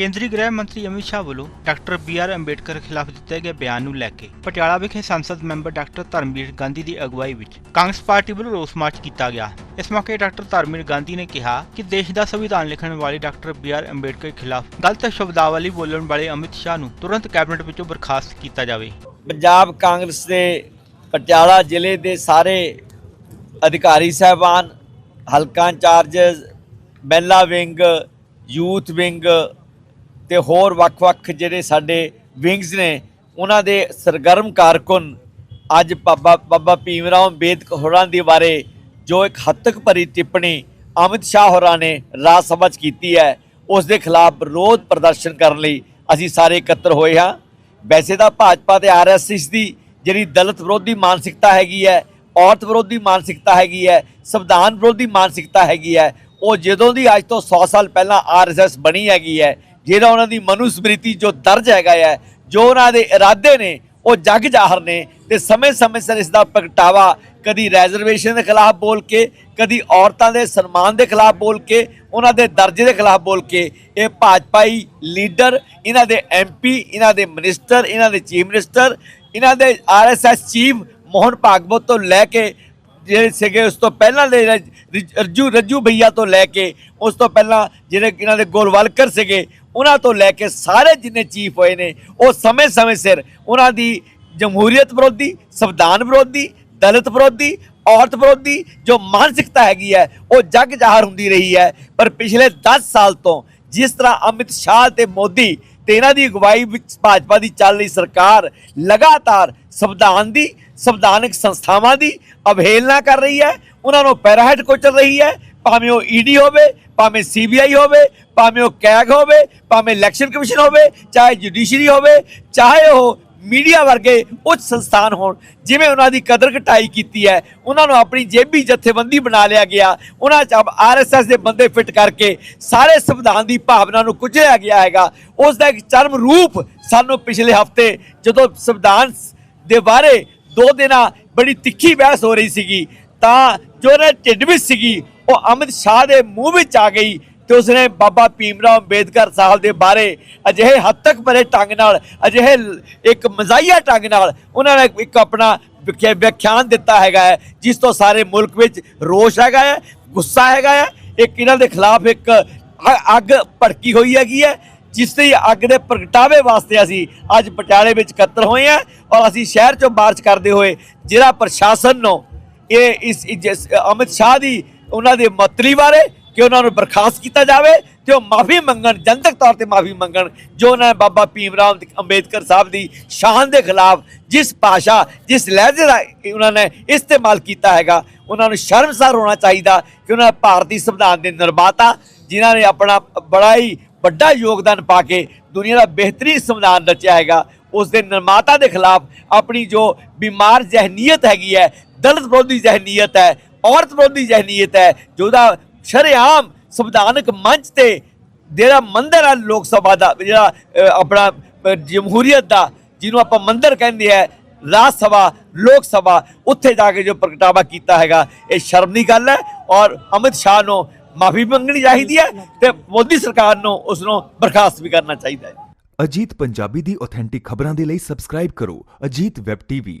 ਕੇਂਦਰੀ ਗ੍ਰਹਿ ਮੰਤਰੀ ਅਮਿਤ ਸ਼ਾਹ ਵੱਲੋਂ ਡਾਕਟਰ ਬੀ ਆਰ ਅੰਬੇਡਕਰ ਖਿਲਾਫ ਦਿੱਤੇ ਗਏ ਬਿਆਨ ਨੂੰ ਲੈ ਕੇ ਪਟਿਆਲਾ ਵਿਖੇ ਸੰਸਦ ਮੈਂਬਰ ਡਾਕਟਰ ਧਰਮਵੀਰ ਗਾਂਧੀ ਦੀ ਅਗਵਾਈ ਵਿੱਚ ਕਾਂਗਰਸ ਪਾਰਟੀ ਵੱਲੋਂ ਰੋਸ ਮਾਰਚ ਕੀਤਾ ਗਿਆ। ਇਸ ਮੌਕੇ ਡਾਕਟਰ ਧਰਮਵੀਰ ਗਾਂਧੀ ਨੇ ਕਿਹਾ ਕਿ ਦੇਸ਼ ਦਾ ਸੰਵਿਧਾਨ ਲਿਖਣ ਵਾਲੇ ਡਾਕਟਰ ਬੀ ਆਰ ਅੰਬੇਡਕਰ ਖਿਲਾਫ ਗਲਤ ਸ਼ਬਦਾਵਲੀ ਬੋਲਣ ਵਾਲੇ ਅਮਿਤ ਸ਼ਾਹ ਨੂੰ ਤੁਰੰਤ ਕੈਬਨਿਟ ਵਿੱਚੋਂ ਬਰਖਾਸਤ ਕੀਤਾ ਜਾਵੇ। ਪੰਜਾਬ ਕਾਂਗਰਸ ਦੇ ਪਟਿਆਲਾ ਜ਼ਿਲ੍ਹੇ ਦੇ ਸਾਰੇ ਅਧਿਕਾਰੀ ਸਾਹਿਬਾਨ, ਹਲਕਾ ਇੰਚਾਰਜਸ ਮਹਿਲਾ ਵਿੰਗ, ਯੂਥ ਵਿੰਗ ਤੇ ਹੋਰ ਵੱਖ-ਵੱਖ ਜਿਹੜੇ ਸਾਡੇ ਵਿੰਗਸ ਨੇ, ਉਹਨਾਂ ਦੇ ਸਰਗਰਮ ਕਾਰਕੁਨ ਅੱਜ ਬਾਬਾ ਬਾਬਾ ਭੀਮ ਰਾਓ ਅੰਬੇਦਕਰ ਹੋਰਾਂ ਦੇ ਬਾਰੇ ਜੋ ਇੱਕ ਹੱਤਕ ਭਰੀ ਟਿੱਪਣੀ ਅਮਿਤ ਸ਼ਾਹ ਹੋਰਾਂ ਨੇ ਰਾਜ ਸਭਾ 'ਚ ਕੀਤੀ ਹੈ, ਉਸ ਦੇ ਖਿਲਾਫ ਵਿਰੋਧ ਪ੍ਰਦਰਸ਼ਨ ਕਰਨ ਲਈ ਅਸੀਂ ਸਾਰੇ ਇਕੱਤਰ ਹੋਏ ਹਾਂ। ਵੈਸੇ ਤਾਂ ਭਾਜਪਾ ਤੇ ਆਰਐਸਐਸ ਦੀ ਜਿਹੜੀ ਦਲਿਤ ਵਿਰੋਧੀ ਮਾਨਸਿਕਤਾ ਹੈਗੀ ਹੈ, ਔਰਤ ਵਿਰੋਧੀ ਮਾਨਸਿਕਤਾ ਹੈਗੀ ਹੈ, ਸੰਵਿਧਾਨ ਵਿਰੋਧੀ ਮਾਨਸਿਕਤਾ ਹੈਗੀ ਹੈ, ਉਹ ਜਦੋਂ ਦੀ ਅੱਜ ਤੋਂ 100 ਸਾਲ ਪਹਿਲਾਂ ਆਰਐਸਐਸ ਬਣੀ ਹੈਗੀ ਹੈ ਜਿਹੜਾ ਉਹਨਾਂ ਦੀ ਮਨੁਸਮ੍ਰਿਤੀ ਜੋ ਦਰਜ ਹੈਗਾ ਹੈ ਜੋ ਉਹਨਾਂ ਦੇ ਇਰਾਦੇ ਨੇ, ਉਹ ਜਗ ਜਾਹਰ ਨੇ ਤੇ ਸਮੇਂ-ਸਮੇਂ ਸਿਰ ਇਸ ਦਾ ਪ੍ਰਗਟਾਵਾ ਕਦੀ ਰੈਜ਼ਰਵੇਸ਼ਨ ਦੇ ਖਿਲਾਫ ਬੋਲ ਕੇ, ਕਦੀ ਔਰਤਾਂ ਦੇ ਸਨਮਾਨ ਦੇ ਖਿਲਾਫ ਬੋਲ ਕੇ, ਉਹਨਾਂ ਦੇ ਦਰਜੇ ਦੇ ਖਿਲਾਫ ਬੋਲ ਕੇ, ਇਹ ਭਾਜਪਾਈ ਲੀਡਰ ਇਹਨਾਂ ਦੇ ਐਮਪੀ ਇਹਨਾਂ ਦੇ ਮਿਨਿਸਟਰ ਇਹਨਾਂ ਦੇ ਚੀਫ ਮਿਨਿਸਟਰ ਇਹਨਾਂ ਦੇ ਆਰਐਸਐਸ ਚੀਫ ਮੋਹਨ ਭਾਗਵਤ ਤੋਂ ਲੈ ਕੇ ਜਿਹੜੇ ਸੀਗੇ, ਉਸ ਤੋਂ ਪਹਿਲਾਂ ਦੇ ਰਜ- ਰਿਜ- ਰੱਜੂ ਰੱਜੂ ਭਈਆ ਤੋਂ ਲੈ ਕੇ, ਉਸ ਤੋਂ ਪਹਿਲਾਂ ਜਿਹੜੇ ਇਹਨਾਂ ਦੇ ਗੋਲਵਾਲਕਰ ਸੀਗੇ ਉਹਨਾਂ ਤੋਂ ਲੈ ਕੇ ਸਾਰੇ ਜਿੰਨੇ ਚੀਫ ਹੋਏ ਨੇ, ਉਹ ਸਮੇਂ-ਸਮੇਂ ਸਿਰ ਉਹਨਾਂ ਦੀ ਜਮਹੂਰੀਅਤ ਵਿਰੋਧੀ, ਸੰਵਿਧਾਨ ਵਿਰੋਧੀ, ਦਲਿਤ ਵਿਰੋਧੀ, ਔਰਤ ਵਿਰੋਧੀ ਜੋ ਮਾਨਸਿਕਤਾ ਹੈਗੀ ਹੈ, ਉਹ ਜੱਗ ਜ਼ਾਹਰ ਹੁੰਦੀ ਰਹੀ ਹੈ। ਪਰ ਪਿਛਲੇ 10 ਸਾਲ ਤੋਂ ਜਿਸ ਤਰ੍ਹਾਂ ਅਮਿਤ ਸ਼ਾਹ ਤੇ ਮੋਦੀ ਤੇ ਇਹਨਾਂ ਦੀ ਅਗਵਾਈ ਵਿੱਚ ਭਾਜਪਾ ਦੀ ਚੱਲ ਰਹੀ ਸਰਕਾਰ ਲਗਾਤਾਰ ਸੰਵਿਧਾਨ ਦੀ, ਸੰਵਿਧਾਨਕ ਸੰਸਥਾਵਾਂ ਦੀ ਅਵਹੇਲਨਾ ਕਰ ਰਹੀ ਹੈ ਉਹਨਾਂ ਨੂੰ ਪੈਰਾਹਟ ਕੁਚਲ ਰਹੀ ਹੈ। ਭਾਵੇਂ ਉਹ ਈਡੀ ਹੋਵੇ, ਭਾਵੇਂ ਸੀਬੀਆਈ ਹੋਵੇ, ਭਾਵੇਂ ਉਹ ਕੈਗ ਹੋਵੇ, ਭਾਵੇਂ ਇਲੈਕਸ਼ਨ ਕਮਿਸ਼ਨ ਹੋਵੇ, ਚਾਹੇ ਜੁਡੀਸ਼ਰੀ ਹੋਵੇ, ਚਾਹੇ ਉਹ ਮੀਡੀਆ ਵਰਗੇ ਉੱਚ ਸੰਸਥਾਨ ਹੋਣ, ਜਿਵੇਂ ਉਹਨਾਂ ਦੀ ਕਦਰ ਘਟਾਈ ਕੀਤੀ ਹੈ, ਉਹਨਾਂ ਨੂੰ ਆਪਣੀ ਜੇਬੀ ਜਥੇਬੰਦੀ ਬਣਾ ਲਿਆ ਗਿਆ, ਉਹਨਾਂ ਚ ਆਰਐਸਐਸ ਦੇ ਬੰਦੇ ਫਿੱਟ ਕਰਕੇ ਸਾਰੇ ਸੰਵਿਧਾਨ ਦੀ ਭਾਵਨਾ ਨੂੰ ਕੁਚਲਿਆ ਗਿਆ ਹੈਗਾ। ਉਸ ਦਾ ਇੱਕ ਚਰਮ ਰੂਪ ਸਾਨੂੰ ਪਿਛਲੇ ਹਫ਼ਤੇ ਜਦੋਂ ਸੰਵਿਧਾਨ ਦੇ ਬਾਰੇ ਦੋ ਦਿਨਾਂ ਬੜੀ ਤਿੱਖੀ ਬਹਿਸ ਹੋ ਰਹੀ ਸੀਗੀ, ਤਾਂ ਜੋ ਨੇ ਢਿੱਡ ਵਿੱਚ ਸੀਗੀ, ਉਹ ਅਮਿਤ ਸ਼ਾਹ ਦੇ ਮੂੰਹ ਵਿੱਚ ਆ ਗਈ ਤੇ ਉਸਨੇ ਬਾਬਾ ਭੀਮਰਾਓ ਅੰਬੇਦਕਰ ਸਾਹਿਬ ਦੇ ਬਾਰੇ ਅਜਿਹੇ ਹੱਦ ਤੱਕ ਭਰੇ ਢੰਗ ਨਾਲ, ਅਜਿਹੇ ਇੱਕ ਮਜ਼ਾਈਆ ਢੰਗ ਨਾਲ ਉਹਨਾਂ ਨੇ ਇੱਕ ਆਪਣਾ ਵਿਖਿਆ- ਵਿਆਖਿਆਨ ਦਿੱਤਾ ਹੈਗਾ ਹੈ, ਜਿਸ ਤੋਂ ਸਾਰੇ ਮੁਲਕ ਵਿੱਚ ਰੋਸ਼ ਹੈਗਾ ਹੈ, ਗੁੱਸਾ ਹੈਗਾ ਹੈ, ਇੱਕ ਇਹਨਾਂ ਦੇ ਖਿਲਾਫ ਇੱਕ ਅੱਗ ਭੜਕੀ ਹੋਈ ਹੈਗੀ ਹੈ, ਜਿਸ ਦੀ ਅੱਗ ਦੇ ਪ੍ਰਗਟਾਵੇ ਵਾਸਤੇ ਅਸੀਂ ਅੱਜ ਪਟਿਆਲੇ ਵਿੱਚ ਇਕੱਤਰ ਹੋਏ ਹਾਂ ਔਰ ਅਸੀਂ ਸ਼ਹਿਰ ਚੋਂ ਮਾਰਚ ਕਰਦੇ ਹੋਏ ਜ਼ਿਲ੍ਹਾ ਪ੍ਰਸ਼ਾਸਨ ਨੂੰ ਇਹ ਇਸ ਇਸ- ਅਮਿਤ ਸ਼ਾਹ ਦੀ ਉਹਨਾਂ ਦੇ ਮਤਰੀ ਬਾਰੇ ਕਿ ਉਹਨਾਂ ਨੂੰ ਬਰਖਾਸਤ ਕੀਤਾ ਜਾਵੇ ਤੇ ਉਹ ਮਾਫੀ ਮੰਗਣ, ਜਨਤਕ ਤੌਰ ਤੇ ਮਾਫੀ ਮੰਗਣ, ਜੋ ਉਹਨਾਂ ਨੇ ਬਾਬਾ ਭੀਮ ਰਾਮ ਅੰਬੇਦਕਰ ਸਾਹਿਬ ਦੀ ਸ਼ਾਨ ਦੇ ਖਿਲਾਫ ਜਿਸ ਭਾਸ਼ਾ, ਜਿਸ ਲਹਿਜੇ ਦਾ ਉਹਨਾਂ ਨੇ ਇਸਤੇਮਾਲ ਕੀਤਾ ਹੈਗਾ, ਉਹਨਾਂ ਨੂੰ ਸ਼ਰਮਸਾਰ ਹੋਣਾ ਚਾਹੀਦਾ ਕਿ ਉਹਨਾਂ ਭਾਰਤੀ ਸੰਵਿਧਾਨ ਦੇ ਨਿਰਮਾਤਾ, ਜਿਨ੍ਹਾਂ ਨੇ ਆਪਣਾ ਬੜਾ ਹੀ ਵੱਡਾ ਯੋਗਦਾਨ ਪਾ ਕੇ ਦੁਨੀਆ ਦਾ ਬਿਹਤਰੀਨ ਸੰਵਿਧਾਨ ਰਚਿਆ ਹੈਗਾ, ਉਸ ਦੇ ਨਿਰਮਾਤਾ ਦੇ ਖਿਲਾਫ ਆਪਣੀ ਜੋ ਬਿਮਾਰ ਜ਼ਹਿਨੀਅਤ ਹੈਗੀ ਹੈ ਦਲਿਤ ਵਿਰੋਧੀ ਜ਼ਹਿਨੀਅਤ ਹੈ, ਔਰਤ ਵਿਰੋਧੀ ਜ਼ਹਿਨੀਅਤ ਹੈ, ਜਿਹਦਾ ਸ਼ਰੇਆਮ ਸੰਵਿਧਾਨਕ ਮੰਚ ਤੇ ਜਿਹੜਾ ਮੰਦਰ ਹੈ ਲੋਕ ਸਭਾ ਦਾ, ਜਿਹੜਾ ਆਪਣਾ ਜਮਹੂਰੀਅਤ ਦਾ, ਜਿਹਨੂੰ ਆਪਾਂ ਮੰਦਰ ਕਹਿੰਦੇ ਆ, ਰਾਜ ਸਭਾ, ਲੋਕ ਸਭਾ, ਉੱਥੇ ਜਾ ਕੇ ਜੋ ਪ੍ਰਗਟਾਵਾ ਕੀਤਾ ਹੈਗਾ, ਇਹ ਸ਼ਰਮ ਦੀ ਗੱਲ ਹੈ ਔਰ ਅਮਿਤ ਸ਼ਾਹ ਨੂੰ ਮਾਫੀ ਮੰਗਣੀ ਚਾਹੀਦੀ ਹੈ ਤੇ ਮੋਦੀ ਸਰਕਾਰ ਨੂੰ ਉਸ ਨੂੰ ਬਰਖਾਸਤ ਵੀ ਕਰਨਾ ਚਾਹੀਦਾ ਹੈ। ਅਜੀਤ ਪੰਜਾਬੀ ਦੀ ਆਥੈਂਟਿਕ ਖਬਰਾਂ ਦੇ ਲਈ ਸਬਸਕ੍ਰਾਈਬ ਕਰੋ ਅਜੀਤ ਵੈਬ ਟੀਵੀ